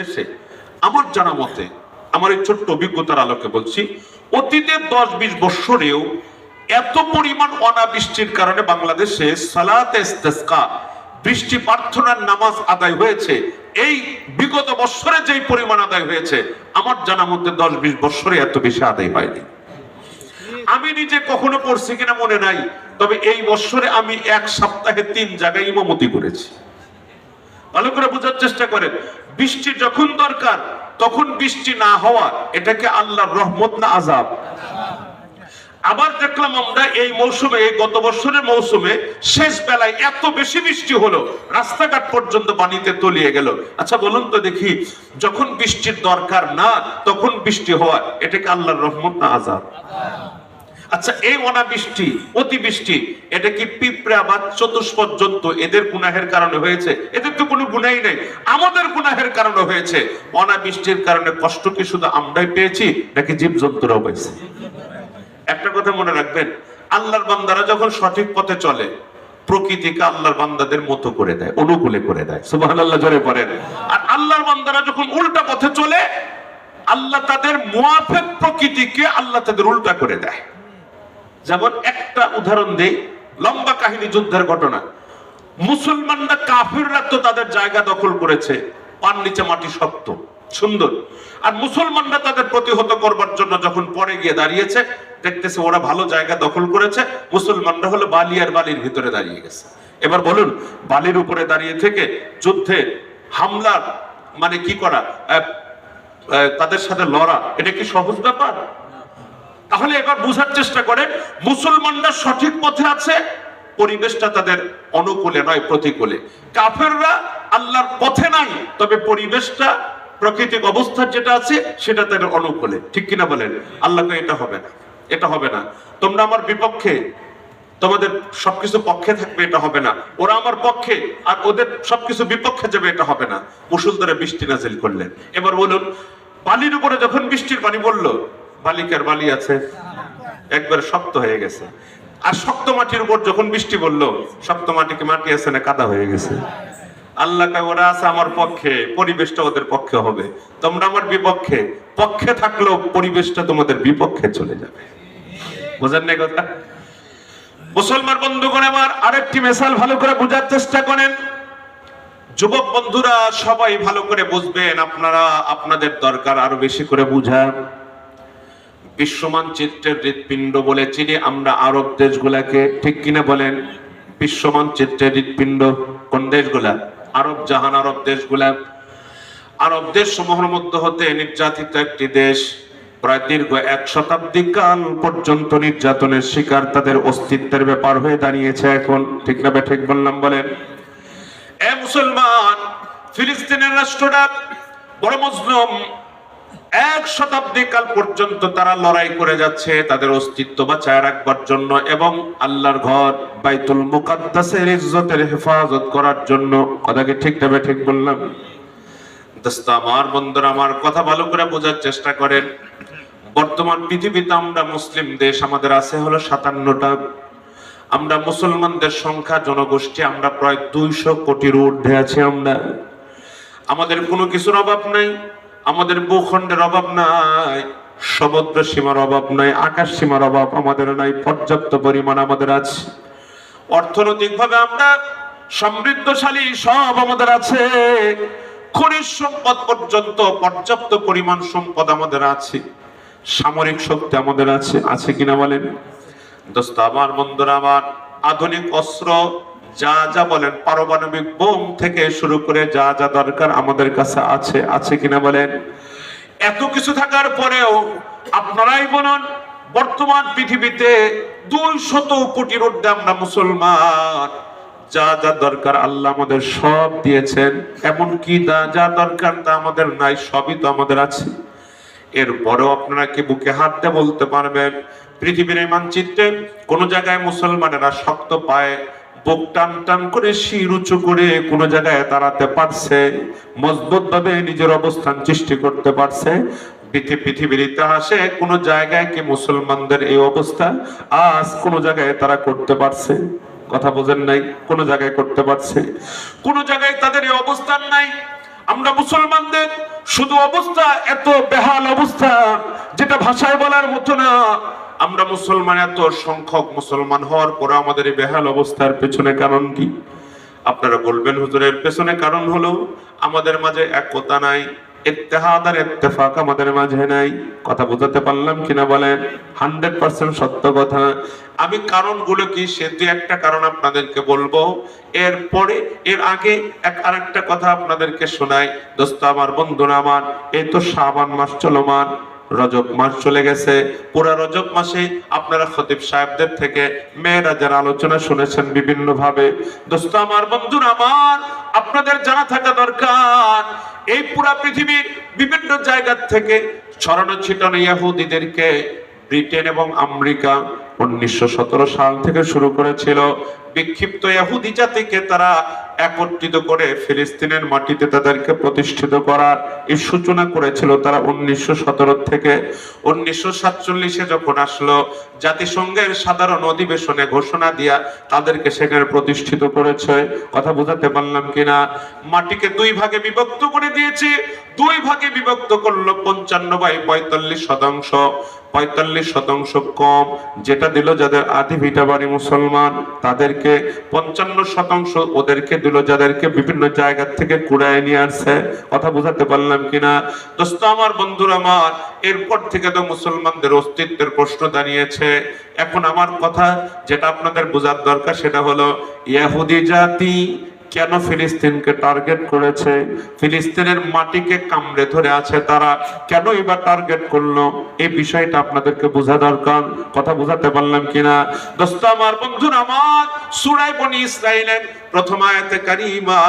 দেশে আমার জানা মতে আমার এই ছোট্ট অভিজ্ঞতার আলোকে বলছি অতীতের দশ বিশ বৎসরেও এত পরিমাণ অনাবৃষ্টির কারণে বাংলাদেশে সালাত বৃষ্টি প্রার্থনার নামাজ আদায় হয়েছে। এই বিগত বৎসরে যেই পরিমাণ আদায় হয়েছে, আমার জানা মতে দশ বিশ বৎসরে এত বেশি আদায় হয়নি। আমি নিজে কখনো পড়ছি কিনা মনে নাই, তবে এই বৎসরে আমি এক সপ্তাহে তিন জায়গায় ইমামতি করেছি। ভালো করে বোঝার চেষ্টা করেন। বৃষ্টি যখন দরকার, তখন বৃষ্টি না হওয়া, এটাকে আল্লাহর রহমত না আজাব আবার দেখলাম আমরা এই মৌসুমে গত বছরের মৌসুমে শেষ বেলায় এত বেশি বৃষ্টি হলো, রাস্তাঘাট পর্যন্ত পানিতে তলিয়ে গেল। আচ্ছা বলুন তো দেখি, যখন বৃষ্টির দরকার না, তখন বৃষ্টি হওয়া, এটাকে আল্লাহর রহমত না আজাব আচ্ছা এই অনাবৃষ্টি, অতিবৃষ্টি, এটা কি পিঁপড়া বা চতুষ্পদ জন্তু? এদের গুনাহের কারণে হয়েছে। এদের তো কোনো গুনাই নেই। আমাদের গুনাহের কারণে হয়েছে। অনাবৃষ্টির কারণে কষ্ট কি শুধু আমরাই পেয়েছি, নাকি জীবজন্তুরাও পেয়েছে? একটা কথা মনে রাখবেন, আল্লাহর বান্দারা যখন সঠিক পথে চলে, প্রকৃতিকে আল্লাহর বান্দাদের মতো করে দেয়, অনুকূলে করে দেয়। সুবহানাল্লাহ, জোরে পড়েন আর আল্লাহর বান্দারা যখন উল্টা পথে চলে, আল্লাহ তাদের মুআফেক প্রকৃতিকে আল্লাহ তাদের উল্টা করে দেয়। যেমন একটা উদাহরণ দেই, লম্বা কাহিনী যুদ্ধের ঘটনা। মুসলমানরা কাফিররা তো তাদের জায়গা দখল করেছে, পান নিচে মাটি শক্ত, সুন্দর। আর মুসলমানরা তাদের প্রতিহত করবার জন্য যখন পরে গিয়ে দাঁড়িয়েছে, দেখতেছে ওরা ভালো জায়গা দখল করেছে, মুসলমানরা হলো বালি আর বালির ভিতরে দাঁড়িয়ে গেছে। এবার বলুন, বালির উপরে দাঁড়িয়ে থেকে যুদ্ধে হামলার মানে কি করা? তাদের সাথে লড়া, এটা কি সহজ ব্যাপার? তাহলে এবার বুঝার চেষ্টা করেন, মুসলমানরা সঠিক পথে আছে, পরিবেশটা তাদের অনুকূলে নয়, প্রতিকূলে। কাফেররা আল্লাহর পথে নাই, তবে পরিবেশটা, প্রাকৃতিক অবস্থা যেটা আছে, সেটা তাদের অনুকূলে। ঠিক কিনা বলেন? আল্লাহকে এটা হবে না, এটা হবে না। তোমরা আমার বিপক্ষে, তোমাদের সবকিছু পক্ষে থাকবে, এটা হবে না। ওরা আমার পক্ষে, আর ওদের সবকিছু বিপক্ষে যাবে, এটা হবে না। মুসুলধারে বৃষ্টি নাজিল করলেন। এবার বলুন, বালির উপরে যখন বৃষ্টির পানি পড়ল বালিকার বালি আছে, একবার শক্ত হয়ে গেছে। আর শক্ত মাটির উপর যখন বৃষ্টি পড়ল, শক্ত মাটিকে মাটি আছে না কাদা হয়ে গেছে? আল্লাহ ওরা আছে আমার পক্ষে, পরিবেশটা ওদের পক্ষে হবে। তোমরা আমার বিপক্ষে, পক্ষে থাকলেও পরিবেশটা তোমাদের বিপক্ষে চলে যাবে। বোঝেন না এই কথা? মুসলমান বন্ধুগণ আমার আরেকটি মেশাল ভালো করে বোঝার চেষ্টা করেন। যুবক বন্ধুরা, সবাই ভালো করে বুঝবেন, আপনারা আপনাদের দরকার আরও বেশি করে বুঝান বিশ্বমান চিত্রের হৃৎপিণ্ড বলে চিনি আমরা আরব দেশগুলাকে। ঠিক কিনা বলেন? বিশ্বমান চিত্রের হৃৎপিণ্ড কোন দেশগুলা? আরব জাহান আরব দেশগুলা। আরব দেশ সমূহের মধ্যে হতে নির্যাতিত একটি দেশ। প্রায় দীর্ঘ এক শতাব্দী কাল পর্যন্ত নির্যাতনের শিকার তাদের অস্তিত্বের ব্যাপার হয়ে দাঁড়িয়েছে এখন। ঠিক না ঠিক বললাম বলেন? এ মুসলমান, ফিলিস্তিনের রাষ্ট্রটা বড় মুসলিম এক শতাব্দী কাল পর্যন্ত তারা লড়াই করে যাচ্ছে, তাদের অস্তিত্ব বাঁচায় রাখবার জন্য এবং আল্লাহর ঘর বাইতুল মুকাদ্দাসের ইজ্জতের হেফাজত করার জন্য। কথাকে ঠিক তবে ঠিক বললাম। দোস্ত, আমার বন্ধুরা, আমার কথা ভালো করে বোঝার চেষ্টা করেন। বর্তমান পৃথিবীতে আমরা মুসলিম দেশ, আমাদের আছে হলো সাতান্নটা। আমরা মুসলমানদের সংখ্যা, জনগোষ্ঠী, আমরা প্রায় দুইশো কোটির ঊর্ধ্বে আছি আমরা। আমাদের কোনো কিছুর অভাব নাই। আমাদের ভূখণ্ডের অভাব নাই, সমুদ্র সীমার অভাব নাই, আকাশ সীমার অভাব আমাদের নাই, পর্যাপ্ত পরিমাণ আমাদের আছে। অর্থনৈতিকভাবে আমরা সমৃদ্ধশালী, সব আমাদের আছে। খনিজ সম্পদ পর্যন্ত পর্যাপ্ত পরিমাণ সম্পদ আমাদের আছে। সামরিক শক্তি আমাদের আছে আছে কিনা বলেন? দোস্ত, আমার বন্ধুরা, আমার আধুনিক অস্ত্র যা যা বলেন, পারমাণবিক বোম থেকে শুরু করে যা যা দরকার আমাদের কাছে আছে আছে কিনা বলেন। এত কিছু থাকার পরেও আপনারাই বলুন, বর্তমান পৃথিবীতে দুই শত কোটি ঊর্ধ্বে আমরা মুসলমান। যা যা দরকার আল্লাহ আমাদের সব দিয়েছেন এমন কি যা দরকার তা আমাদের নাই, সবই তো আমাদের আছে। এরপরেও আপনারা কি বুকে হাত দিয়ে বলতে পারবেন, পৃথিবীর এই মানচিত্রে কোন জায়গায় মুসলমানেরা শক্ত পায় বুক টান টান করে শির উঁচু করে কোন জায়গায় দাঁড়াতে পারছে, মজবুত ভাবে নিজের অবস্থান সৃষ্টি করতে পারছে। পৃথিবীর ইতিহাসে কোন জায়গায় কি মুসলমানদের এই অবস্থা? আজ কোন জায়গায় তারা করতে পারছে। কথা বোঝেন নাই, কোন জায়গায় করতে পারছে। কোন জায়গায় তাদের এই অবস্থান নাই। আমরা মুসলমানদের শুধু অবস্থা, এত বেহাল অবস্থা, যেটা ভাষায় বলার মতো না। আমরা মুসলমান, এত সংখ্যক মুসলমান হওয়ার পরে আমাদের এই বেহাল অবস্থার পেছনে কারণ কি? আপনারা বলবেন হুজুরের পেছনে কারণ হলো আমাদের মাঝে একতা নাই, ইত্তেহাদ আর ইত্তেফাক আমাদের মাঝে নাই। কথা বোঝাতে পারলাম কিনা বলেন? হান্ড্রেড পার্সেন্ট সত্য কথা। আমি কারণগুলো কি? সে দু একটা কারণ আপনাদেরকে বলব। এরপরে এর আগে এক আরেকটা কথা আপনাদেরকে শোনাই। দোস্ত, আমার বন্ধুরা আমার, এই তো শ্রাবণ মাস চলমান রজব মাস চলে গেছে। পুরা রজব মাসে আপনারা খতিব সাহেবদের থেকে মেয়েরা যারা আলোচনা শুনেছেন বিভিন্ন ভাবে দোস্ত আমার, বন্ধুরা আমার, আপনাদের জানা থাকা দরকার। এই পুরা পৃথিবীর বিভিন্ন জায়গা থেকে ছড়ানো ছিটানো ইয়াহুদিদেরকে ব্রিটেন এবং আমেরিকা উনিশশো সতেরো সাল থেকে শুরু করেছিল। বিক্ষিপ্ত ইহুদি জাতিকে তারা একত্রিত করে ফিলিস্তিনের মাটিতে তাদেরকে প্রতিষ্ঠিত করার এই সূচনা করেছিল তারা উনিশশো সতেরো থেকে। উনিশশো সাতচল্লিশে যখন আসলো, জাতিসংঘের সাধারণ অধিবেশনে ঘোষণা দিয়া তাদেরকে সেখানে প্রতিষ্ঠিত করেছে। কথা বোঝাতে পারলাম কিনা? মাটিকে দুই ভাগে বিভক্ত করে দিয়েছে। দুই ভাগে বিভক্ত করল পঞ্চান্ন বাই পঁয়তাল্লিশ শতাংশ। পঁয়তাল্লিশ শতাংশ কম, যেটা দিল যাদের আধি ভিটা বাড়ি মুসলমান, তাদেরকে পঞ্চান্ন শতাংশ ওদেরকে দিল যাদেরকে বিভিন্ন জায়গা থেকে কুড়ায় নিয়ে আসছে। কথা বোঝাতে পারলাম কিনা? দোস্ত, আমার বন্ধুরা, আমার, এরপর থেকে তো মুসলমানদের অস্তিত্বের প্রশ্ন দাঁড়িয়েছে। এখন আমার কথা, যেটা আপনাদের বোঝার দরকার, সেটা হলো, ইয়াহুদি জাতি কেন ফিলিস্তিনকে টার্গেট করেছে? ফিলিস্তিনের মাটিকে কামড়ে ধরে আছে তারা। কেন এবার টার্গেট করল? এই বিষয়টা আপনাদেরকে বোঝা দরকার। কথা বোঝাতে পারলাম কিনা? দোস্ত, আমার বন্ধুর, আমার সুরাই বনি ইসরাইলের প্রথম আয়াতে কারিমা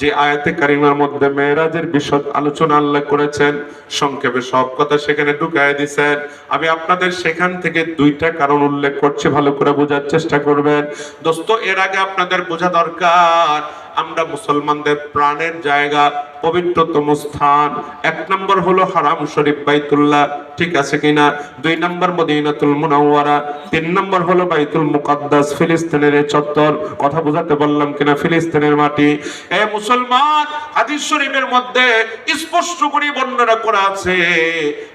যে আয়াতে কারিমার মধ্যে মেয়েরাজের বিশদ আলোচনা আল্লাহ করেছেন, সংক্ষেপে সব কথা সেখানে ঢুকায় দিছেন। আমি আপনাদের সেখান থেকে দুইটা কারণ উল্লেখ করছি, ভালো করে বোঝার চেষ্টা করবেন। দোস্ত, এর আগে আপনাদের বোঝা দরকার, আমরা মুসলমানদের প্রাণের জায়গা পবিত্রতম স্থান। এক নম্বর হলো হারাম শরীফ বাইতুল্লাহ। ঠিক আছে কিনা? দুই নম্বর মদিনাতুল মুনাওয়ারা। তিন নম্বর হলো বাইতুল মুকাদ্দাস, ফিলিস্তিনের চত্বর। কথা বোঝাতে বললাম কিনা? ফিলিস্তিনের মাটি। এ মুসলমান, হাদিস শরীফের মধ্যে স্পষ্ট করে বর্ণনা করা আছে।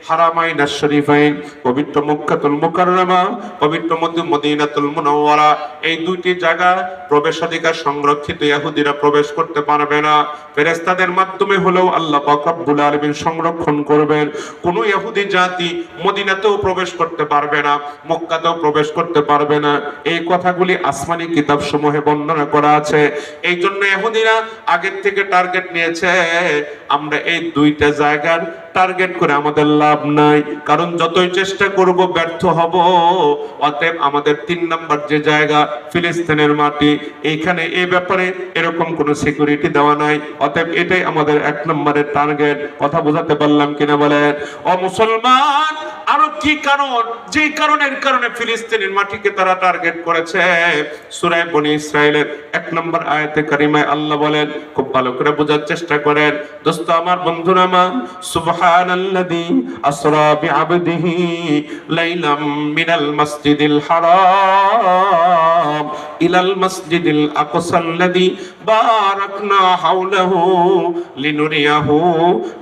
হারামাইন শরীফাইন পবিত্র মক্কাতুল মুকাররমা, পবিত্র মদি- মদিনাতুল মুনাওয়ারা। এই দুইটি জায়গা প্রবেশাধিকার সংরক্ষিত। ইহুদিরা প্রবেশ করতে পারবে না। ফেরেশতাদের মাধ্যমে হলেও আল্লাহ পাক আলমিন সংরক্ষণ করবেন। কোন ইহুদি জাতি মদিনাতেও প্রবেশ করতে পারবে না, মক্কাতেও প্রবেশ করতে পারবে না। এই কথাগুলি আসমানি কিতাব সমূহে বর্ণনা করা আছে। এই জন্য এহুদিরা আগের থেকে টার্গেট নিয়েছে, আমরা এই দুইটা জায়গার টার্গেট করে আমাদের লাভ নাই। কারণ যতই চেষ্টা করব, ব্যর্থ হব। অতএব আমাদের তিন নাম্বার যে জায়গা, ফিলিস্তিনের মাটি এইখানে এই ব্যাপারে এরকম কোনো সিকিউরিটি দেওয়া নাই। অতএব এটাই আমাদের এক নম্বরের টার্গেট কথা বোঝাতে পারলাম কিনা বলেন? ও মুসলমান আরও কি কারণ? যে কারণের কারণে ফিলিস্তিনের মাটিকে তারা টার্গেট করেছে। সুরায় বনি ইসরায়েলের এক নম্বর আয়তে কারিমায় আল্লাহ বলেন, খুব ভালো করে বোঝার চেষ্টা করেন। দোস্ত, আমার বন্ধুরা আমার সুবহানাল্লাযী আসরা বিআবদিহি লাইলাম মিনাল মাসজিদিল হারাম। ইলাল মাসজিদিল আকসাল্লাযী বারাকনা হাওলাহু লিনুরিয়াহু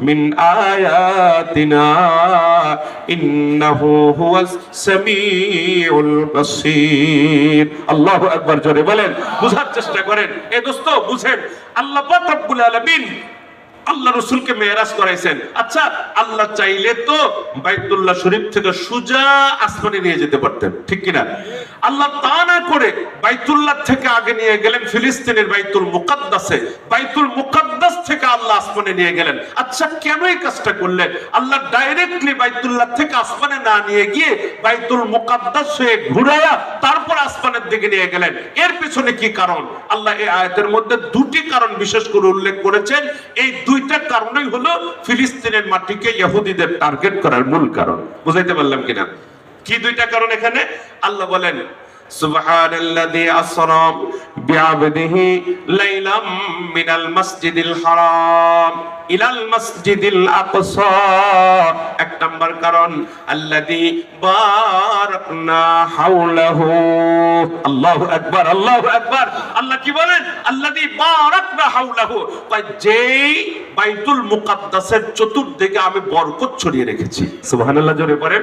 মিন আয়াতিনা ইন্নাহু হুয়াস সামিউল বাসীর আল্লাহু আকবার জোরে বলেন, বুঝার চেষ্টা করেন। এ দোস্ত, বুঝেন। আল্লাহ পাক রব্বুল আলামিন আল্লাহ রসুলকে মেয়েরাজ করাইছেন। আচ্ছা আল্লাহ চাইলে তো বাইতুল্লাহ শরীফ থেকে সুজা আসমানে নিয়ে যেতে পারতেন, ঠিক কিনা? আল্লাহ তা না করে বাইতুল্লাহ থেকে আগে নিয়ে গেলেন ফিলিস্তিনের বাইতুল মুকাদ্দাসে। বাইতুল মুকাদ্দাস থেকে আল্লাহ আসমানে নিয়ে গেলেন। আচ্ছা কেন এই কাজটা করলেন? আল্লাহ ডাইরেক্টলি বাইতুল্লাহ থেকে আসমানে না নিয়ে গিয়ে বাইতুল মুকাদ্দাস হয়ে ঘুরায়া তারপর আসমানের দিকে নিয়ে গেলেন। এর পেছনে কি কারণ? আল্লাহ এই আয়াতের মধ্যে দুটি কারণ বিশেষ করে উল্লেখ করেছেন। এই দুইটা কারণই হলো ফিলিস্তিনের মাটিকে ইহুদিদের টার্গেট করার মূল কারণ। বুঝাইতে পারলাম কিনা? কি দুইটা কারণ এখানে? আল্লাহ বলেন سبحان الذي أسرى بعبده ليلا من المسجد الحرام إلى المسجد الأقصى এক নম্বর কারণ আল্লাযী বারাকনা হাওলাহু আল্লাহু আকবার আল্লাহু আকবার আল্লাহ কি বলেন আল্লাযী বারাকনা হাওলাহু কয় যেই বাইতুল মুকাদ্দাসের চতুর্দিকে আমি বরকত ছড়িয়ে রেখেছি সুবহানাল্লাহ জোরে পড়েন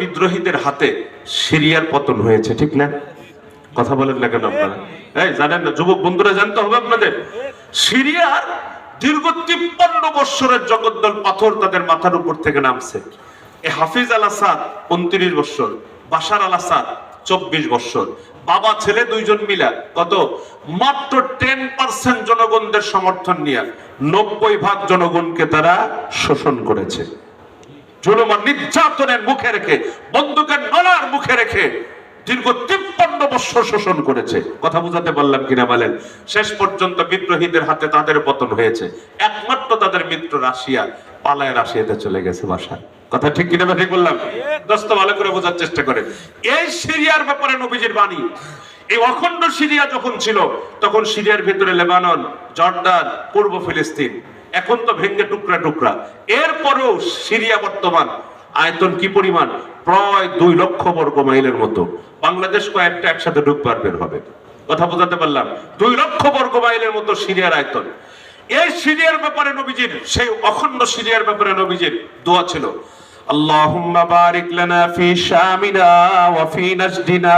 বিদ্রোহীদের হাতে সিরিয়ার পতন হয়েছে, ঠিক না? কথা বলেন না কেন আপনারা? এই, জানেন না, যুবক বন্ধুরা, জানতে হবে আপনাদের। সিরিয়ার দীর্ঘ তিপ্পান্ন বৎসরের জগদ্দল পাথর তাদের মাথার উপর থেকে নামছে। এ হাফিজ আল আসাদ, উনত্রিশ বৎসর। বাশার আল আসাদ, চব্বিশ বৎসর। বাবা, ছেলে দুইজন মিলা, কত? মাত্র টেন পার্সেন্ট জনগণদের সমর্থন নিয়ে নব্বই ভাগ জনগণকে তারা শোষণ করেছে। নির্যাতনের মুখে রেখে, বন্দুকের নলার মুখে রেখে দীর্ঘ তিপ্পান্ন বৎসর শোষণ করেছে। কথা বুঝাতে পারলাম কিনা বলেন? শেষ পর্যন্ত বিদ্রোহীদের হাতে তাদের পতন হয়েছে। একমাত্র তাদের মিত্র রাশিয়া, পালায় রাশিয়াতে চলে গেছে বাসায়। কথা ঠিক কিনা ঠিক বললাম? দোস্ত, ভালো করে বোঝার চেষ্টা করে। এই সিরিয়ার ব্যাপারে নবীজির বাণী। এই অখণ্ড সিরিয়া যখন ছিল, তখন সিরিয়ার ভিতরে লেবানন, জর্দান, পূর্ব ফিলিস্তিন, এখন তো ভেঙ্গে টুকরা টুকরা। এরপরেও সিরিয়া বর্তমান আয়তন কি পরিমাণ? প্রায় দুই লক্ষ বর্গ মাইলের মতো। বাংলাদেশ কয়েকটা একসাথে ঢুকবার বের হবে। কথা বোঝাতে পারলাম। দুই লক্ষ বর্গ মাইলের মতো সিরিয়ার আয়তন। এই সিরিয়ার ব্যাপারে নবীজির সেই অখণ্ড সিরিয়ার ব্যাপারে নবীজির দোয়া ছিল اللهم بارك لنا في شامنا وفي نجدنا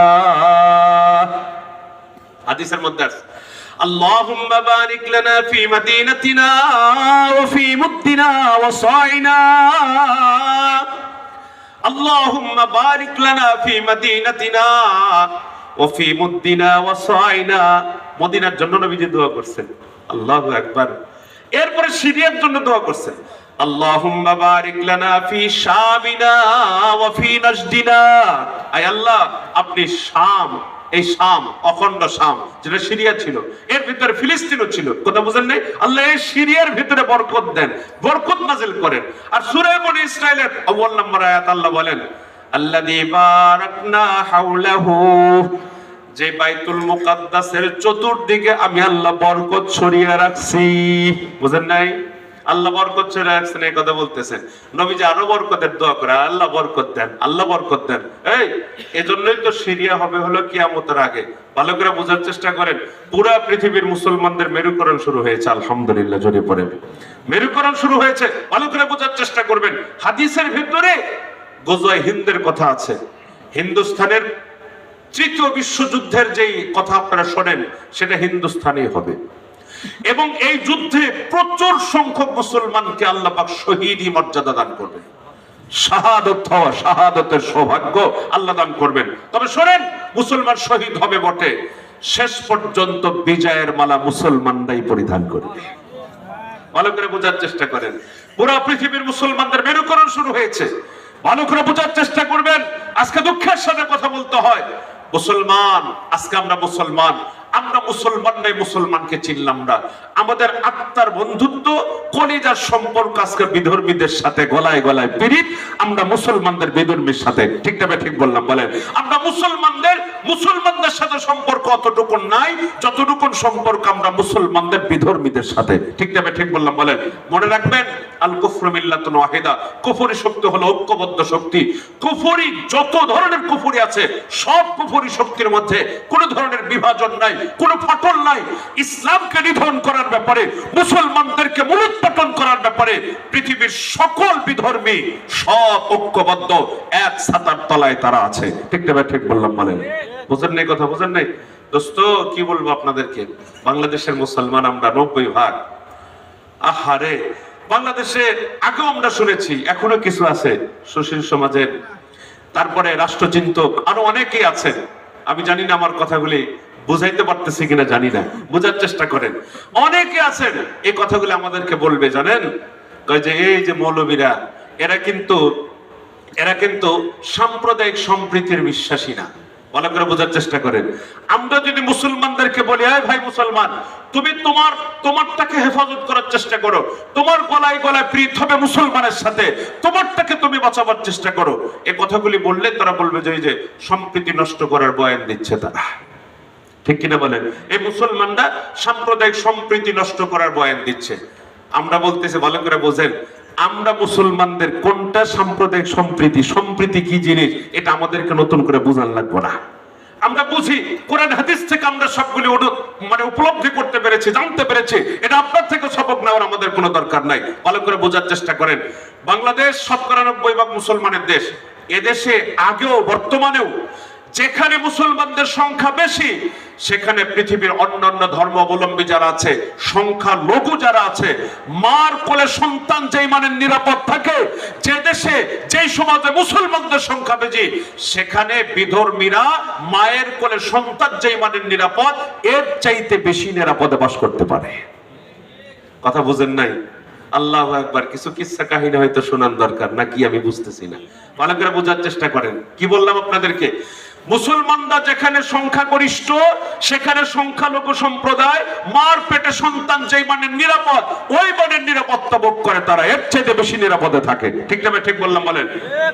হাদিসের মধ্যে আছে اللهم بارك لنا في مدينتنا وفي مدنا وصاعنا اللهم بارك لنا في مدينتنا وفي مدنا وصاعنا মদিনার জন্য নবীজি দোয়া করছেন আল্লাহ একবার এরপরে সিরিয়ার জন্য দোয়া করছে। আল্লাহ, আপনি এই শাম, অখণ্ড যেটা সিরিয়া ছিল, এর ভিতরে ছিল নাই? আল্লাহ এই সিরিয়ার ভিতরে বরকত দেন, বরকত নাজিল করেন। আর সূরা বনি ইসরাইলের নম্বর আয়াত আল্লাহ বলেন যে বাইতুল মুকাদ্দাসের চতুর্দিকে আমি আল্লাহ বরকত ছড়িয়ে রাখছি। বুঝেন নাই? আল্লাহ বরকত ছড়িয়ে রাখছেন, এই কথা বলতেছেন। নবীজি আরও বরকতের দোয়া করে, আল্লাহ বরকত দেন, আল্লাহ বরকত দেন। এই, এজন্যই তো সিরিয়া হবে হলো কিয়ামতের আগে। ভালো করে বোঝার চেষ্টা করেন, পুরা পৃথিবীর মুসলমানদের মেরুকরণ শুরু হয়েছে, আলহামদুলিল্লাহ জড়িয়ে পড়ে। মেরুকরণ শুরু হয়েছে, ভালো করে বোঝার চেষ্টা করবেন। হাদিসের ভিতরে গোজয় হিন্দের কথা আছে। হিন্দুস্তানের তৃতীয় বিশ্বযুদ্ধের যেই কথা আপনারা শোনেন, সেটা হিন্দুস্তানেই হবে। এবং এই যুদ্ধে প্রচুর সংখ্যক মুসলমানকে আল্লাহ পাক শহীদই মর্যাদা দান করবেন। শাহাদত হওয়া, শাহাদতের সৌভাগ্য আল্লাহ দান করবেন। তবে শোনেন, মুসলমান শহীদ হবে বটে, শেষ পর্যন্ত বিজয়ের মালা মুসলমানরাই পরিধান করবে ভালো করে বোঝার চেষ্টা করেন। পুরো পৃথিবীর মুসলমানদের মেরুকরণ শুরু হয়েছে। ভালো করে বোঝার চেষ্টা করবেন। আজকে দুঃখের সাথে কথা বলতে হয়। মুসলমান আজকে আমরা মুসলমান। আমরা মুসলমান নাই মুসলমানকে চিনলাম না। আমাদের আত্মার বন্ধুত্ব, কলিজার সম্পর্ক আজকে বিধর্মীদের সাথে গলায় গলায় পিরিত আমরা মুসলমানদের বিধর্মীর সাথে, ঠিক না ঠিক বললাম, বলেন। আমরা মুসলমানদের মুসলমানদের সাথে সম্পর্ক অতটুকু নাই, যতটুকু সম্পর্ক আমরা মুসলমানদের বিধর্মীদের সাথে, ঠিক না ঠিক বললাম, বলেন। মনে রাখবেন, আল কুফর মিল্লাতুন ওয়াহিদা, কুফরি শক্তি হলো ঐক্যবদ্ধ শক্তি। কুফরি, যত ধরনের কুফরি আছে, সব কুফরি শক্তির মধ্যে কোনো ধরনের বিভাজন নাই। কোনো ফাটল নাই। ইসলামকে নিধন করার ব্যাপারে, মুসলমানদেরকে মূলোৎপাটন করার ব্যাপারে পৃথিবীর সকল বিধর্মী সব ঐক্যবদ্ধ, এক ছাতার তলায় তারা আছে। ঠিক না ঠিক বললাম বলেন বুঝেন নাই কথা? বুঝেন নাই? দোস্ত, কি বলব আপনাদেরকে? বাংলাদেশের মুসলমান আমরা নব্বই ভাগ। আহারে বাংলাদেশে আগেও আমরা শুনেছি, এখনও কিছু আছে সুশীল সমাজের। তারপরে রাষ্ট্রচিন্তক আরও অনেকেই আছেন। আমি জানি না আমার কথাগুলি বুঝাইতে পারতেছি কিনা জানি না। বোঝার চেষ্টা করেন। অনেকে আছেন এই কথাগুলি আমাদেরকে বলবে, জানেন? যে, এই যে মৌলবীরা, এরা কিন্তু এরা কিন্তু সাম্প্রদায়িক সম্প্রীতির বিশ্বাসী না। ভালো করে বোঝার চেষ্টা করেন। আমরা যদি মুসলমানদেরকে বলি, আয় ভাই মুসলমান, তুমি তোমার, তোমারটাকে হেফাজত করার চেষ্টা করো। তোমার গলায় গলায় প্রীত হবে মুসলমানের সাথে। তোমারটাকে তুমি বাঁচাবার চেষ্টা করো। এই কথাগুলি বললে তারা বলবে যে সম্প্রীতি নষ্ট করার বয়ান দিচ্ছে তারা। ঠিক কিনা বলেন? এই মুসলমানরা সাম্প্রদায়িক সম্প্রীতি নষ্ট করার বয়ান দিচ্ছে। আমরা বলতেছি ভালো করে বোঝেন, আমরা মুসলমানদের কোনটা সাম্প্রদায়িক সম্প্রীতি? সম্প্রীতি কি জিনিস? এটা আমাদেরকে নতুন করে বোঝান লাগবে না। আমরা বুঝি, কোরআন হাদিস থেকে আমরা সবগুলি মানে উপলব্ধি করতে পেরেছি, জানতে পেরেছি। এটা আপনার থেকে সবক নেওয়ার আমাদের কোনো দরকার নাই। ভালো করে বোঝার চেষ্টা করেন। বাংলাদেশ শতকরা নব্বই ভাগ মুসলমানের দেশ। এদেশে আগেও, বর্তমানেও যেখানে মুসলমানদের সংখ্যা বেশি, সেখানে পৃথিবীর অন্যান্য ধর্মাবলম্বী যারা আছে সংখ্যা লঘু যারা আছে, মার কোলে সন্তান যেই মানের নিরাপদ থাকে, যে দেশে, যেই সমাজে মুসলমানদের সংখ্যা বেশি, সেখানে বিধর্মীরা মায়ের কোলে সন্তান যেই মানের নিরাপদ, এর চাইতে বেশি নিরাপদে বাস করতে পারে। কথা বুঝেন নাই? আল্লাহ একবার কিছু কিচ্ছা কাহিনী হয়তো শোনার দরকার, নাকি আমি বুঝতেছি না। ভালো বোঝার চেষ্টা করেন। কি বললাম আপনাদেরকে? মুসলমানরা যেখানে সংখ্যাগরিষ্ঠ, সেখানে সংখ্যালঘু সম্প্রদায়, মার পেটে সন্তান যেই মানে নিরাপদ, ওই মানের নিরাপত্তা ভোগ করে তারা। এর চাইতে বেশি নিরাপদে থাকে। ঠিক না ঠিক বললাম বলেন?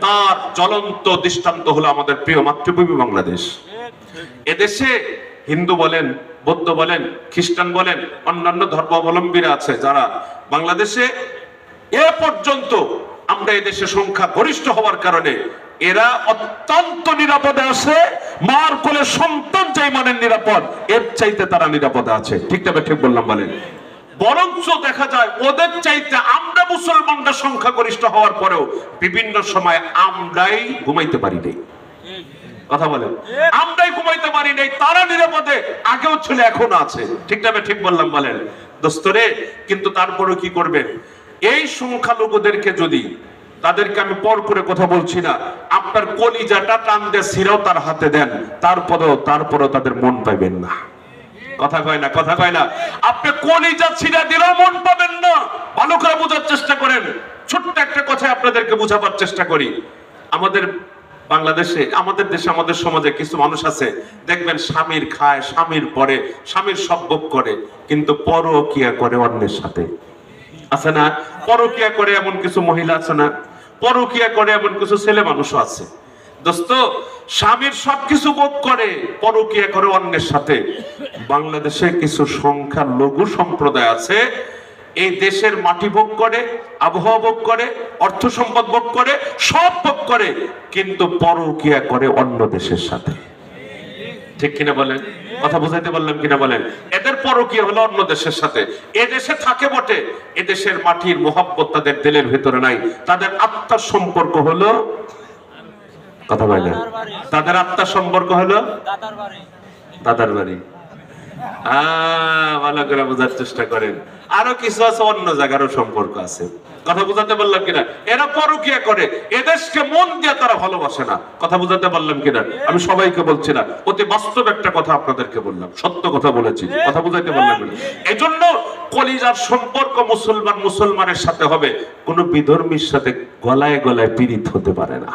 তার জ্বলন্ত দৃষ্টান্ত হলো আমাদের প্রিয় মাতৃভূমি বাংলাদেশ। এদেশে হিন্দু বলেন, বৌদ্ধ বলেন, খ্রিস্টান বলেন, অন্যান্য ধর্মাবলম্বীরা আছে যারা বাংলাদেশে এ পর্যন্ত আমরা এদেশে সংখ্যা গরিষ্ঠ হওয়ার কারণে এরা অত্যন্ত নিরাপদে আছে। মার কোলে সন্তান চাই মানের নিরাপদ, এর চাইতে তারা নিরাপদে আছে। ঠিক তবে ঠিক বললাম বলেন বরঞ্চ দেখা যায় ওদের চাইতে আমরা মুসলমানরা সংখ্যা গরিষ্ঠ হওয়ার পরেও বিভিন্ন সময় আমরাই ঘুমাইতে পারি নাই। কথা বলেন। আমরাই ঘুমাইতে পারি নাই, তারা নিরাপদে, আগেও ছিল, এখনও আছে। ঠিক না ঠিক বললাম বলেন দোস্তরে কিন্তু তারপরে কি করবেন? এই সংখ্যালঘুদেরকে যদি তাদেরকে আমি পর করে কথা বলছি না। আপনার কলিজাটা টান দিয়ে সিরাও তার হাতে দেন। তারপরেও তারপরেও তাদের মন পাইবেন না। কথা কয় না, কথা কয় না। আপনি কলিজা ছিঁড়া দিলেও মন পাবেন না। ভালো করে বোঝার চেষ্টা করেন। ছোট্ট একটা কথা আপনাদেরকে বোঝাবার চেষ্টা করি। আমাদের বাংলাদেশে, আমাদের দেশে, আমাদের সমাজে কিছু মানুষ আছে। দেখবেন স্বামীর খায়, স্বামীর পরে, স্বামীর সব ভোগ করে, কিন্তু পরকিয়া করে অন্যের সাথে। আছে না? পরকিয়া করে এমন কিছু মহিলা আছে না? পরকিয়া করে এমন কিছু ছেলে মানুষও আছে। দোস্ত, স্বামীর সবকিছু বোধ করে, পরকিয়া করে অন্যের সাথে। বাংলাদেশে কিছু সংখ্যা লঘু সম্প্রদায় আছে। এই দেশের মাটি ভোগ করে, আবহাওয়া ভোগ করে, অর্থ সম্পদ ভোগ করে, সব ভোগ করে, কিন্তু পরকিয়া করে অন্য দেশের সাথে। ঠিক কিনা বলেন? কথা বুঝাইতে পারলাম কিনা বলেন? এদের পরকীয় হলো অন্য দেশের সাথে। এ দেশে থাকে বটে এ দেশের মাটির মোহাব্বত তাদের দিলের ভেতরে নাই। তাদের আত্মার সম্পর্ক হলো কথা বলে তাদের আত্মার সম্পর্ক হলো দাদার বাড়ি। আহ, ভালো করে বোঝার চেষ্টা করেন। আরও কিছু আছে অন্য জায়গারও সম্পর্ক আছে। কথা বুঝাতে পারলাম কিনা? এরা পরকিয়া করে। এদেশকে মন দিয়ে তারা ভালোবাসে না। কথা বুঝাতে পারলাম কিনা? আমি সবাইকে বলছি না। অতি বাস্তব একটা কথা আপনাদেরকে বললাম। সত্য কথা বলেছি। কথা বুঝাইতে পারলাম কিনা? এজন্য কলিজার সম্পর্ক মুসলমান মুসলমানের সাথে হবে। কোনো বিধর্মীর সাথে গলায় গলায় পীড়িত হতে পারে না।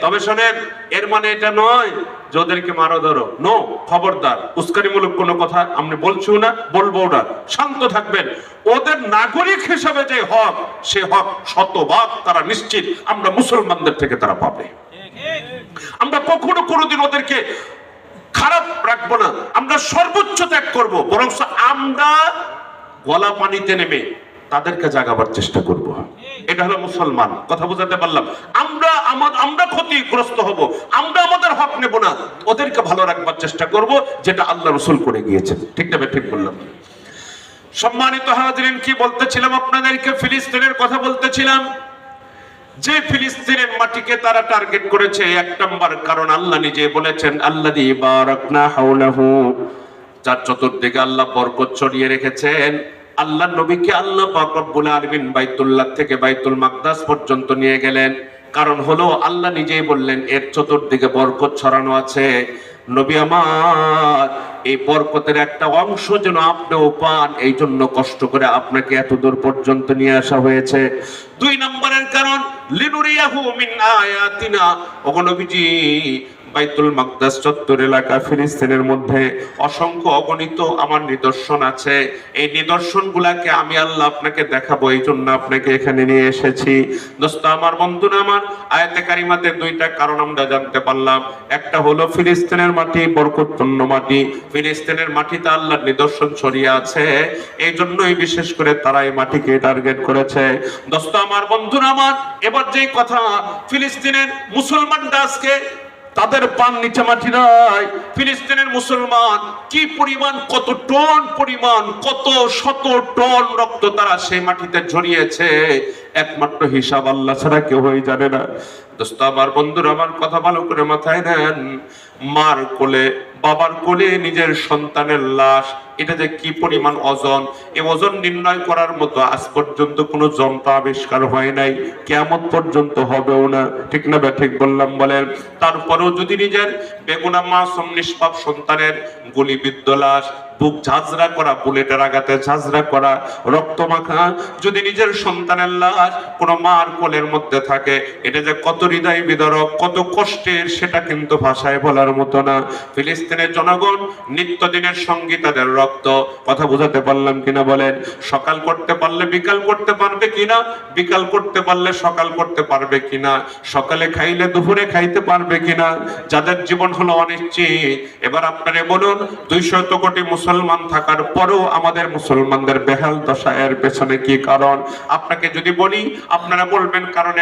তবে শোনেন এর মানে এটা নয় যে ওদেরকে মারো ধরো। নো, খবরদার। উস্কানিমূলক কোনো কথা আমি বলছিও না বলব না। শান্ত থাকবেন। ওদের নাগরিক হিসাবে যে হক, সে হক শতভাগ তারা নিশ্চিত আমরা মুসলমানদের থেকে তারা পাবে। আমরা কখনো কোনোদিন ওদেরকে খারাপ রাখব না। আমরা সর্বোচ্চ ত্যাগ করব। বরং আমরা গলা পানিতে নেমে তাদেরকে জাগাবার চেষ্টা করব। এটা হলো মুসলমান, কথা বুঝাতে পারলাম। আমরা আমার ক্ষতিগ্রস্ত হব, আমরা আমাদের হক নেব না। ওদেরকে ভালো রাখবার চেষ্টা করব, যেটা আল্লাহ রসুল করে গিয়েছেন। ঠিক না ঠিক বললাম। সম্মানিত হাজরিন, কি বলতেছিলাম আপনাদেরকে? ফিলিস্তিনের কথা বলতেছিলাম। যে ফিলিস্তিনের মাটিকে তারা টার্গেট করেছে এক নম্বর কারণ আল্লাহ নিজে বলেছেন আল্লাহ বারাকনা হাওলাহু। যার চতুর্দিকে আল্লাহ বরকত ছড়িয়ে রেখেছেন। আল্লাহ নবীকে আল্লাহ রব্বুল আলামিন বাইতুল্লাহ থেকে বাইতুল মাকদাস পর্যন্ত নিয়ে গেলেন। কারণ হলো আল্লাহ নিজেই বললেন, এর চতুর্দিকে বরকত ছড়ানো আছে। নবী আমার, এই বরকতের একটা অংশ যেন আপনিও পান। এই জন্য কষ্ট করে আপনাকে এত দূর পর্যন্ত নিয়ে আসা হয়েছে। দুই নম্বরের কারণ, লিনুরিয়াহু মিন আয়াতিনা। ওগো নবীজি বাইতুল মাকদাস চত্বর এলাকা ফিলিস্তিনের মধ্যে অসংখ্য অগণিত আমার নিদর্শন আছে। এই নিদর্শনগুলাকে আমি আল্লাহ আপনাকে দেখাবো এই জন্য আপনাকে এখানে নিয়ে এসেছি। দোস্ত, আমার বন্ধুরা, আমার আয়াতে কারিমাতে দুইটা কারণ আমরা জানতে পারলাম। একটা হলো ফিলিস্তিনের মাটি, বরকতপূর্ণ মাটি। ফিলিস্তিনের মাটিতে আল্লাহর নিদর্শন ছড়িয়ে আছে। এই জন্যই বিশেষ করে তারা এই মাটিকে টার্গেট করেছে। দোস্ত, আমার বন্ধুরা, আমার এবার যেই কথা, ফিলিস্তিনের মুসলমানরা আজকে তাদের পান নিচে মাটি নাই। ফিলিস্তিনের মুসলমান কি পরিমাণ, কত টন পরিমাণ, কত শত টন রক্ত তারা সেই মাটিতে ঝরিয়েছে? একমাত্র হিসাব আল্লাহ ছাড়া কেউ হয়ে জানে না। দোস্ত, আমার বন্ধুরা, আমার কথা ভালো করে মাথায় নেন। মার কোলে বাবার কোলে নিজের সন্তানের লাশ, এটা যে কি পরিমাণ ওজন? এই ওজন নির্ণয় করার মতো আজ পর্যন্ত কোনো যন্ত্র আবিষ্কার হয় নাই কেমন পর্যন্ত হবেও না। ঠিক না বে, ঠিক বললাম বলেন। তারপরেও যদি নিজের বেগুনা মা নিষ্পাপ সন্তানের গুলিবিদ্ধ লাশ বুক ঝাঁঝরা করা, বুলেটের আঘাতে ঝাঁঝরা করা, রক্ত মাখা, যদি নিজের সন্তানের লাশ কোনো মার কোলের মধ্যে থাকে, এটা যে কত হৃদয় বিদরক, কত কষ্টের, সেটা কিন্তু ভাষায় বলার মতো না। ফিলিস্তিনের জনগণ নিত্যদিনের সঙ্গী তাদের রক্ত। কথা বোঝাতে পারলাম কিনা বলেন? সকাল করতে পারলে বিকাল করতে পারবে কিনা? বিকাল করতে পারলে সকাল করতে পারবে কিনা? সকালে খাইলে দুপুরে খাইতে পারবে কিনা? যাদের জীবন হলো অনিশ্চিত, এবার আপনারে বলুন, দুইশত কোটি মুসলমান থাকার পরেও আমাদের মুসলমানদের বেহাল দশা এর পেছনে কি কারণ? আপনাকে যদি বলি, আপনারা বলবেন, কারণ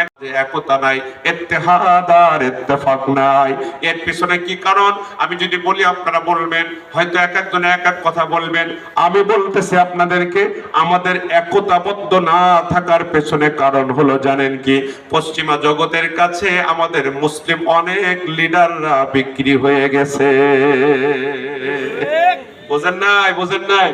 একতা নাই, ইত্তেহাদ আর ইত্তেফাক নাই। এর পিছনে কি কারণ? আমি যদি বলি, আপনারা বলবেন, হয়তো এক একজন এক এক কথা বলবেন। আমি বলতেছি আপনাদেরকে, আমাদের একতাবদ্ধ না থাকার পেছনে কারণ হলো, জানেন কি? পশ্চিমা জগতের কাছে আমাদের মুসলিম অনেক লিডাররা বিক্রি হয়ে গেছে। বোঝেন নাই বোঝেন নাই।